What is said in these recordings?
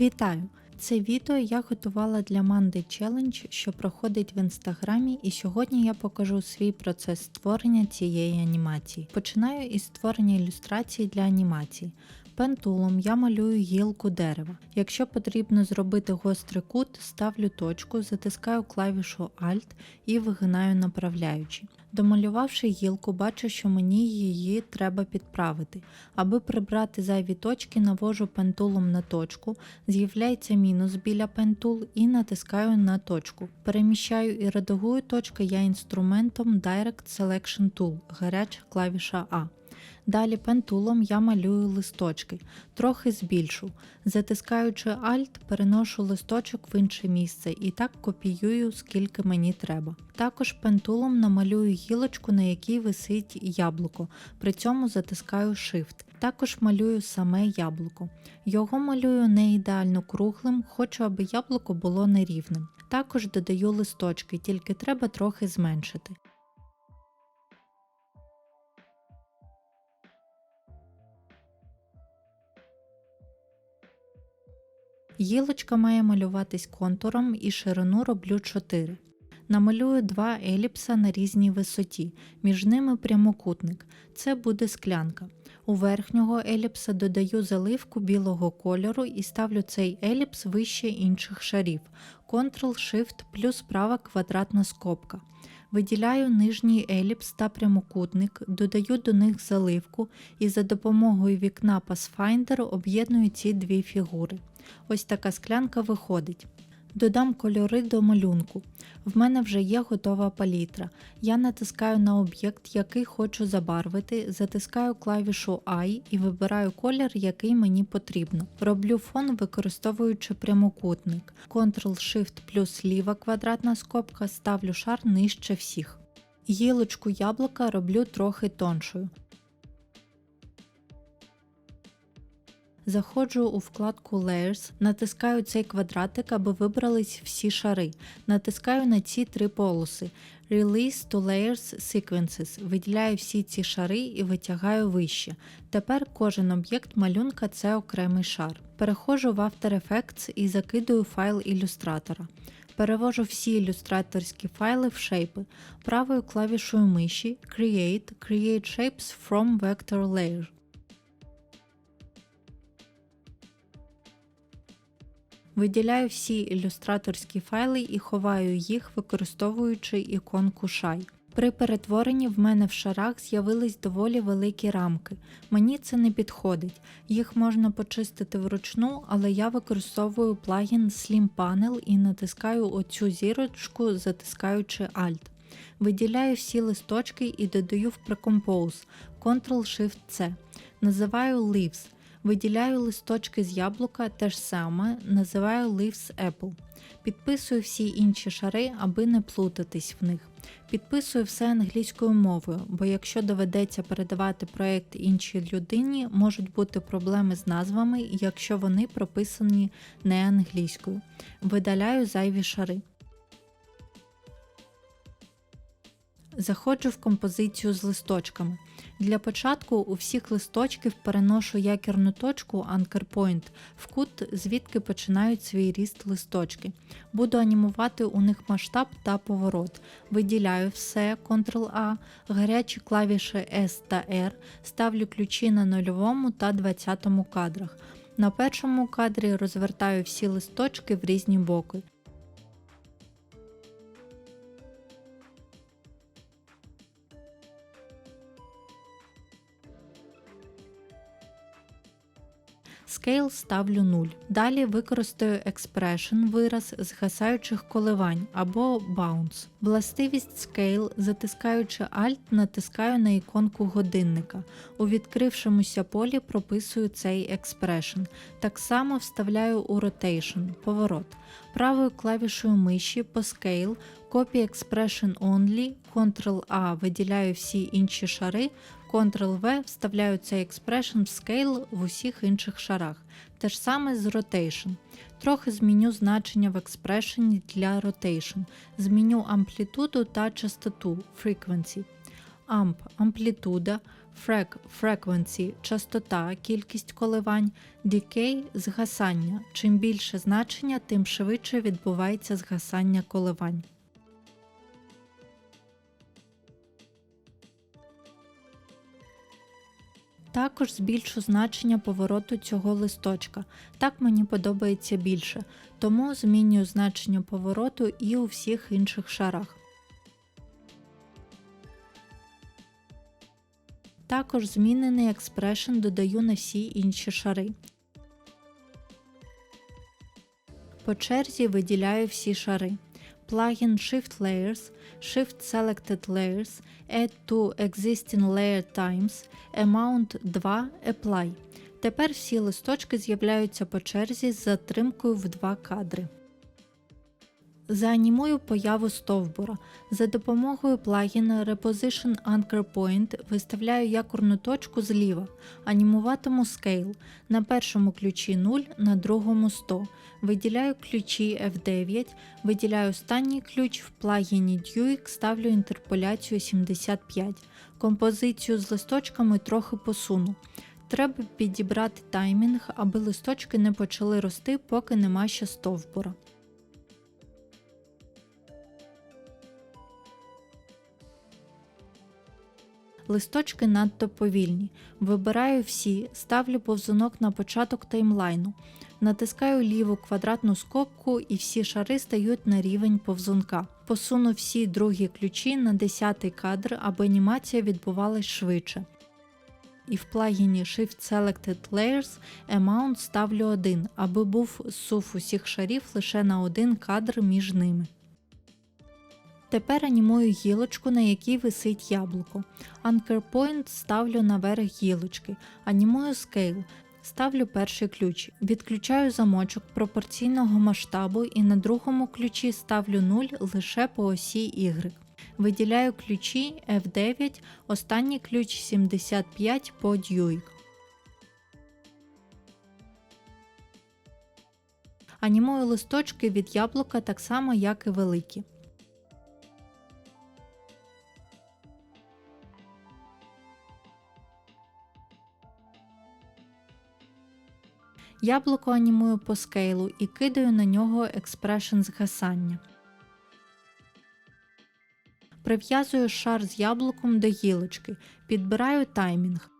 Вітаю! Це відео я готувала для Манди Challenge, що проходить в інстаграмі, і сьогодні я покажу свій процес створення цієї анімації. Починаю із створення ілюстрації для анімації. Пентулом я малюю гілку дерева. Якщо потрібно зробити гострий кут, ставлю точку, затискаю клавішу Alt і вигинаю направляючи. Домалювавши гілку, бачу, що мені її треба підправити. Аби прибрати зайві точки, навожу пентулом на точку, з'являється мінус біля пентул і натискаю на точку. Переміщаю і редагую точки я інструментом Direct Selection Tool, гаряча клавіша А. Далі пентулом я малюю листочки, трохи збільшу. Затискаючи Alt, переношу листочок в інше місце і так копіюю, скільки мені треба. Також пентулом намалюю гілочку, на якій висить яблуко, при цьому затискаю Shift. Також малюю саме яблуко. Його малюю не ідеально круглим, хочу, аби яблуко було нерівним. Також додаю листочки, тільки треба трохи зменшити. Гілочка має малюватись контуром і ширину роблю 4. Намалюю два еліпса на різній висоті, між ними прямокутник. Це буде склянка. У верхнього еліпса додаю заливку білого кольору і ставлю цей еліпс вище інших шарів. Ctrl-Shift плюс права квадратна скобка. Виділяю нижній еліпс та прямокутник, додаю до них заливку і за допомогою вікна Pathfinder об'єдную ці дві фігури. Ось така склянка виходить. Додам кольори до малюнку. В мене вже є готова палітра. Я натискаю на об'єкт, який хочу забарвити, затискаю клавішу I і вибираю колір, який мені потрібно. Роблю фон, використовуючи прямокутник. Ctrl-Shift плюс ліва квадратна скобка, ставлю шар нижче всіх. Гілочку яблука роблю трохи тоншою. Заходжу у вкладку Layers, натискаю цей квадратик, аби вибрались всі шари. Натискаю на ці три полоси. Release to Layers Sequences. Виділяю всі ці шари і витягаю вище. Тепер кожен об'єкт малюнка це окремий шар. Переходжу в After Effects і закидую файл ілюстратора. Перевожу всі ілюстраторські файли в шейпи. Правою клавішою миші Create Create Shapes from Vector Layer. Виділяю всі ілюстраторські файли і ховаю їх, використовуючи іконку Shy. При перетворенні в мене в шарах з'явились доволі великі рамки. Мені це не підходить. Їх можна почистити вручну, але я використовую плагін Slim Panel і натискаю оцю зірочку, затискаючи Alt. Виділяю всі листочки і додаю в Precompose Ctrl-Shift-C. Називаю Leaves. Виділяю листочки з яблука те ж саме, називаю Leaves Apple. Підписую всі інші шари, аби не плутатись в них. Підписую все англійською мовою, бо якщо доведеться передавати проєкт іншій людині, можуть бути проблеми з назвами, якщо вони прописані не англійською. Видаляю зайві шари. Заходжу в композицію з листочками. Для початку у всіх листочків переношу якірну точку Anchor Point в кут, звідки починають свій ріст листочки. Буду анімувати у них масштаб та поворот. Виділяю все, Ctrl-A, гарячі клавіші S та R, ставлю ключі на нульовому та 20 кадрах. На першому кадрі розвертаю всі листочки в різні боки. Scale ставлю 0. Далі використаю expression вираз згасаючих коливань або bounce. Властивість Scale, затискаючи Alt, натискаю на іконку годинника. У відкрившомуся полі прописую цей expression. Так само вставляю у Rotation поворот. Правою клавішою миші по Scale Copy Expression Only, Ctrl-A виділяю всі інші шари, Ctrl-V вставляю цей expression в Scale в усіх інших шарах. Те ж саме з Rotation. Трохи зміню значення в експрешені для Rotation. Зміню амплітуду та частоту Frequency. Amp амплітуда, Frag – frequency – частота, кількість коливань, decay – згасання. Чим більше значення, тим швидше відбувається згасання коливань. Також збільшу значення повороту цього листочка. Так мені подобається більше, тому змінюю значення повороту і у всіх інших шарах. Також змінений експрешн додаю на всі інші шари. По черзі виділяю всі шари. Плагін Shift Layers, Shift Selected Layers, Add to Existing Layer Times, Amount 2 Apply. Тепер всі листочки з'являються по черзі з затримкою в два кадри. Заанімую появу стовбура. За допомогою плагіна Reposition Anchor Point виставляю якорну точку зліва, анімуватиму Scale на першому ключі 0, на другому 100. Виділяю ключі F9, виділяю останній ключ в плагіні Duik, ставлю інтерполяцію 75. Композицію з листочками трохи посуну. Треба підібрати таймінг, аби листочки не почали рости, поки нема ще стовбура. Листочки надто повільні. Вибираю всі, ставлю повзунок на початок таймлайну. Натискаю ліву квадратну скобку і всі шари стають на рівень повзунка. Посуну всі другі ключі на 10 кадр, аби анімація відбувалась швидше. І в плагіні Shift Selected Layers Amount ставлю 1, аби був сув усіх шарів лише на один кадр між ними. Тепер анімую гілочку, на якій висить яблуко. Anchor Point ставлю наверх гілочки. Анімую Scale. Ставлю перший ключ. Відключаю замочок пропорційного масштабу і на другому ключі ставлю 0 лише по осі Y. Виділяю ключі F9, останній ключ 75 по Duik. Анімую листочки від яблука так само, як і великі. Яблуко анімую по скейлу і кидаю на нього експрешн згасання. Прив'язую шар з яблуком до гілочки, підбираю таймінг.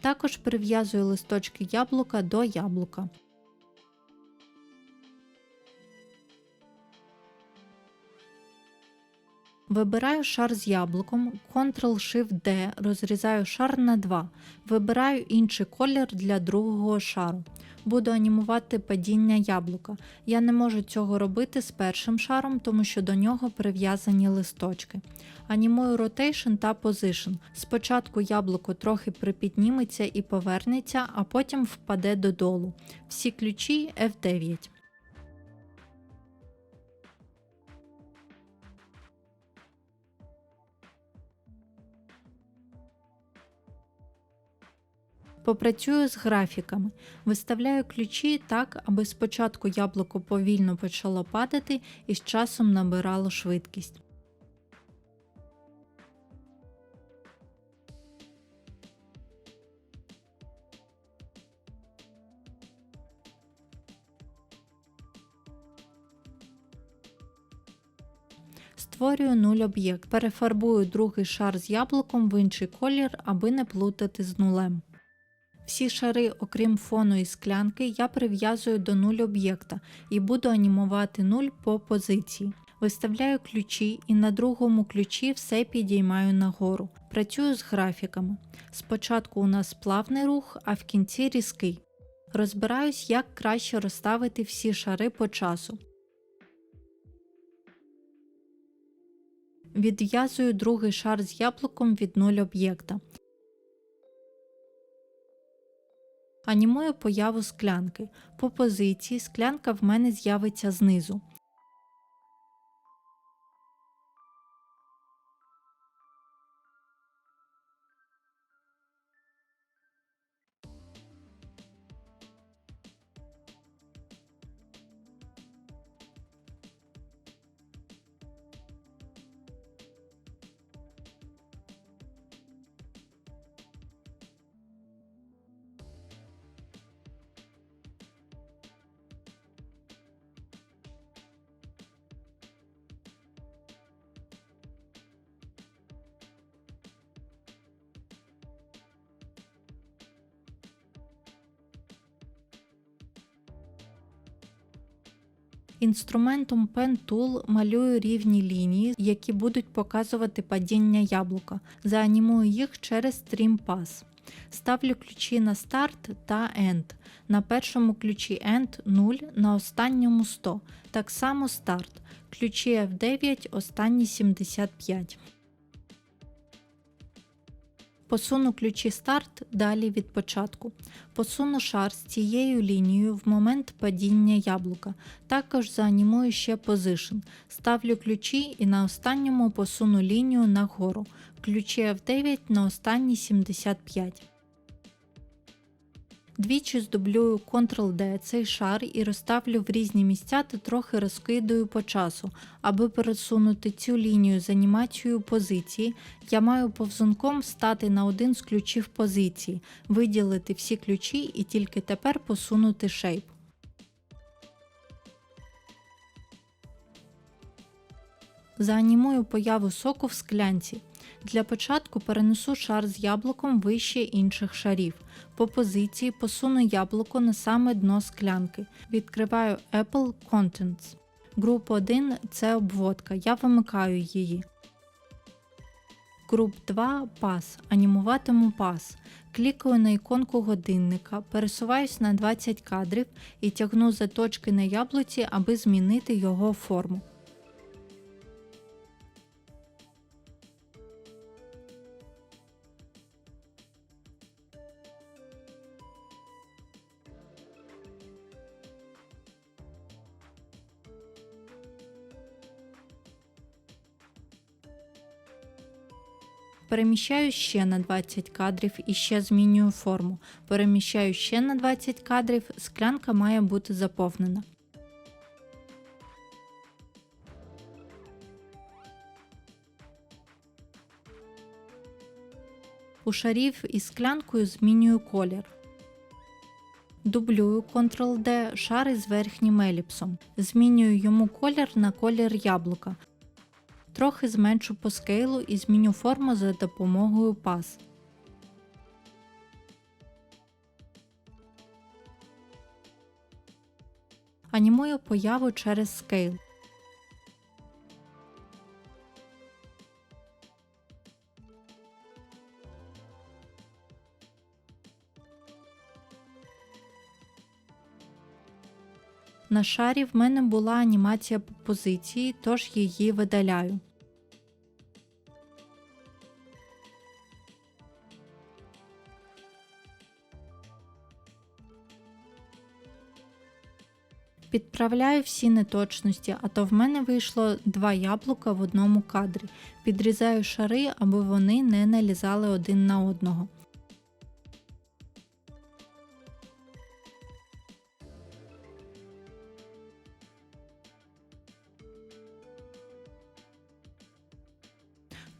Також прив'язую листочки яблука до яблука. Вибираю шар з яблуком, Ctrl-Shift-D, розрізаю шар на 2. Вибираю інший колір для другого шару. Буду анімувати падіння яблука. Я не можу цього робити з першим шаром, тому що до нього прив'язані листочки. Анімую Rotation та Position. Спочатку яблуко трохи припідніметься і повернеться, а потім впаде додолу. Всі ключі F9. Попрацюю з графіками, виставляю ключі так, аби спочатку яблуко повільно почало падати і з часом набирало швидкість. Створюю нуль об'єкт, перефарбую другий шар з яблуком в інший колір, аби не плутати з нулем. Всі шари, окрім фону і склянки, я прив'язую до нуль об'єкта і буду анімувати нуль по позиції. Виставляю ключі і на другому ключі все підіймаю нагору. Працюю з графіками. Спочатку у нас плавний рух, а в кінці різкий. Розбираюсь, як краще розставити всі шари по часу. Відв'язую другий шар з яблуком від нуль об'єкта. Анімую появу склянки. По позиції склянка в мене з'явиться знизу. Інструментом Pen Tool малюю рівні лінії, які будуть показувати падіння яблука. Заанімую їх через Stream Pass. Ставлю ключі на старт та End. На першому ключі End 0, на останньому 100. Так само старт. Ключі F9, останні 75. Посуну ключі старт далі від початку. Посуну шар з цією лінією в момент падіння яблука. Також заанімую ще позишн. Ставлю ключі і на останньому посуну лінію нагору. Ключі F9 на останні 75. Двічі здублюю Ctrl-D цей шар і розставлю в різні місця та трохи розкидаю по часу. Аби пересунути цю лінію з анімацією позиції, я маю повзунком стати на один з ключів позиції, виділити всі ключі і тільки тепер посунути шейп. Заанімую появу соку в склянці. Для початку перенесу шар з яблуком вище інших шарів. По позиції посуну яблуко на саме дно склянки. Відкриваю Apple Contents. Груп 1 це обводка. Я вимикаю її. Груп 2 пас. Анімуватиму пас. Клікаю на іконку годинника, пересуваюсь на 20 кадрів і тягну за точки на яблуці, аби змінити його форму. Переміщаю ще на 20 кадрів і ще змінюю форму. Переміщаю ще на 20 кадрів, склянка має бути заповнена. У шарів із склянкою змінюю колір. Дублюю Ctrl-D шар із верхнім еліпсом. Змінюю йому колір на колір яблука. Трохи зменшу по скейлу і зміню форму за допомогою пас. Анімую появу через скейл. На шарі в мене була анімація по позиції, тож її видаляю. Підправляю всі неточності, а то в мене вийшло два яблука в одному кадрі. Підрізаю шари, аби вони не налізали один на одного.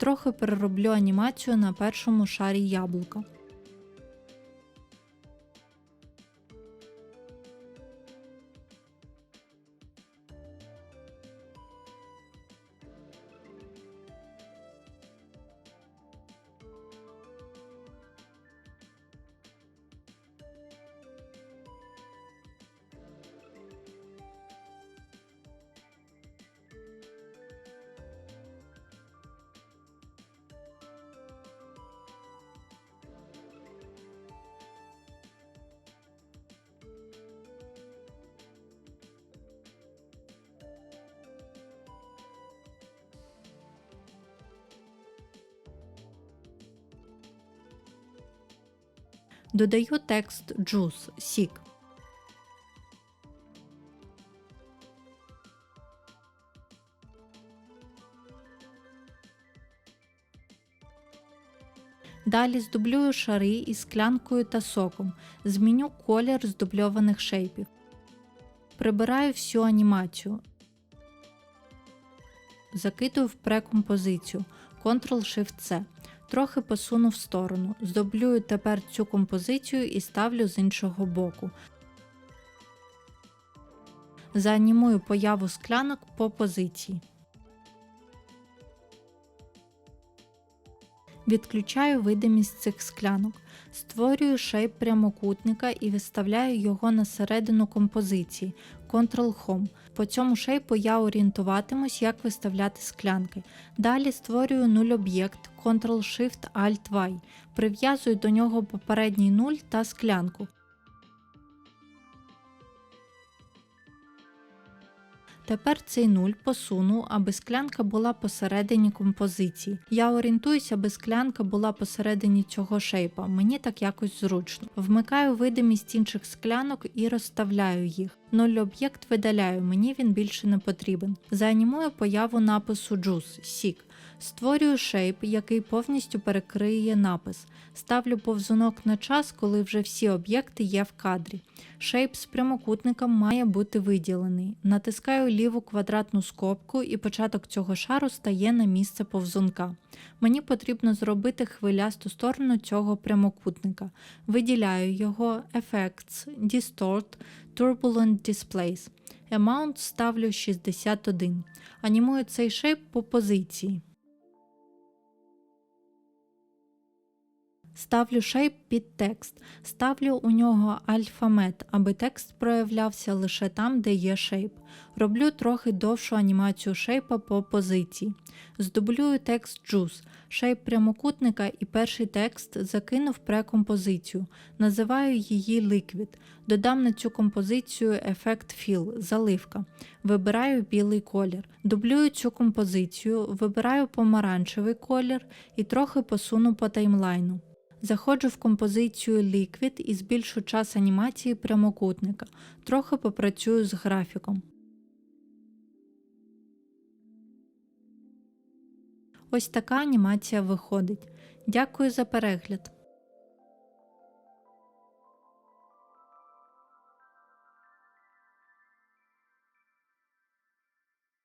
Трохи перероблю анімацію на першому шарі яблука. Додаю текст juice сік. Далі здублюю шари із склянкою та соком. Зміню колір здубльованих шейпів. Прибираю всю анімацію. Закидую в прекомпозицію Ctrl-Shift-C. Трохи посуну в сторону. Здоблюю тепер цю композицію і ставлю з іншого боку. Заанімую появу склянок по позиції. Відключаю видимість цих склянок, створюю шейп прямокутника і виставляю його на середину композиції Ctrl-Home. По цьому шейпу я орієнтуватимусь, як виставляти склянки. Далі створюю нуль об'єкт Ctrl-Shift-Alt-Y, прив'язую до нього попередній нуль та склянку. Тепер цей нуль посуну, аби склянка була посередині композиції. Я орієнтуюся, аби склянка була посередині цього шейпа. Мені так якось зручно. Вмикаю видимість інших склянок і розставляю їх. Нуль об'єкт видаляю, мені він більше не потрібен. Заанімую появу напису Juice Сік. Створюю шейп, який повністю перекриє напис. Ставлю повзунок на час, коли вже всі об'єкти є в кадрі. Шейп з прямокутником має бути виділений. Натискаю ліву квадратну скобку і початок цього шару стає на місце повзунка. Мені потрібно зробити хвилясту сторону цього прямокутника. Виділяю його Effects, Distort, Turbulent Displays. Amount ставлю 61. Анімую цей шейп по позиції. Ставлю шейп під текст. Ставлю у нього альфамет, аби текст проявлявся лише там, де є шейп. Роблю трохи довшу анімацію шейпа по позиції. Здублюю текст Juice, шейп прямокутника і перший текст закинув прекомпозицію. Називаю її Liquid. Додам на цю композицію ефект Fill, заливка. Вибираю білий колір. Дублюю цю композицію, вибираю помаранчевий колір і трохи посуну по таймлайну. Заходжу в композицію Liquid і збільшу час анімації прямокутника. Трохи попрацюю з графіком. Ось така анімація виходить. Дякую за перегляд!